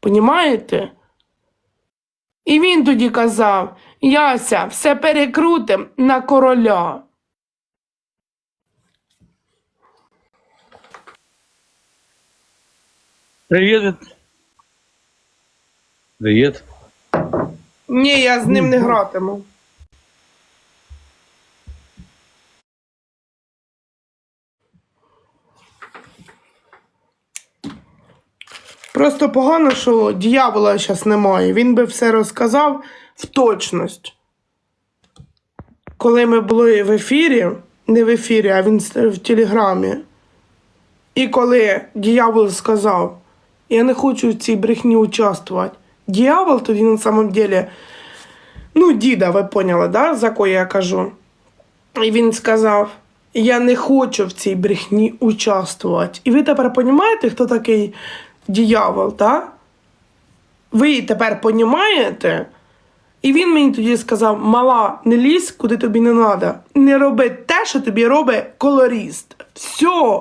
Понімаєте? І він тоді казав: Яся, все перекрутим на короля. Привіт. Привіт. Ні, я з ним не гратиму. Просто погано, що дьявола зараз немає. Він би все розказав в точність. Коли ми були в ефірі, не в ефірі, а він в телеграмі. І коли дьявол сказав, я не хочу в цій брехні участвувати. Дьявол тоді на самом деле Ну, діда, ви поняли, да, за кого я кажу? І він сказав: Я не хочу в цій брехні участвувати. І ви тепер розумієте, хто такий діявол, так? Ви тепер понімаєте? І він мені тоді сказав: мала, не лізь, куди тобі не треба. Не роби те, що тобі робить колоріст. Все.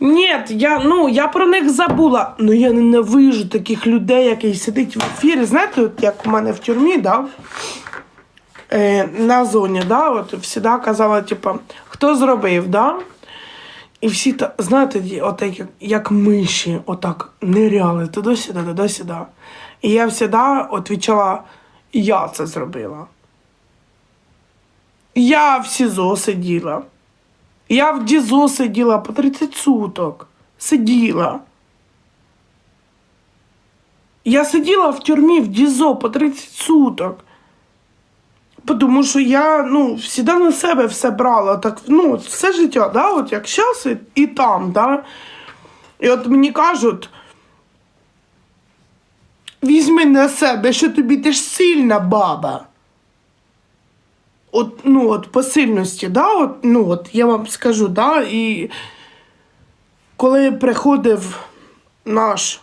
Ні, я, ну, я про них забула. Ну я ненавижу таких людей, які сидять в ефірі. Знаєте, от як у мене в тюрмі, да? е, на зоні, да? от завжди казала, типу, хто зробив, да? І всі, та, знаєте, отак, як, як миші, отак ниряли туди-сюди, туди-сюди. І я завжди відповідала, я це зробила. Я в СІЗО сиділа. Я в ДІЗО сиділа по 30 суток. Сиділа. Я сиділа в тюрмі в ДІЗО по 30 суток. Тому що я ну, завжди на себе все брала. Так, ну, все життя, да? от як зараз і, і там. Да? І от мені кажуть, візьми на себе, що тобі ти ж сильна баба. От, ну, от по сильності, да, от, ну, от я вам скажу, да, і коли приходив наш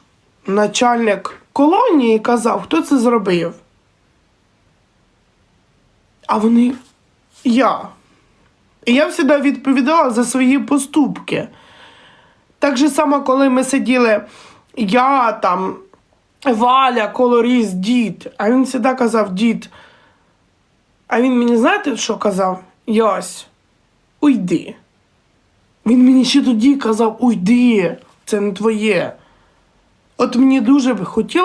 начальник колонії і казав, хто це зробив. А вони я. І я завжди відповідала за свої поступки. Так же само, коли ми сиділи, я там, Валя, колоріст, дід. А він завжди казав, дід. А він мені, знаєте, що казав? Ясь, уйди. Він мені ще тоді казав, уйди, це не твоє. От мені дуже би хотілося.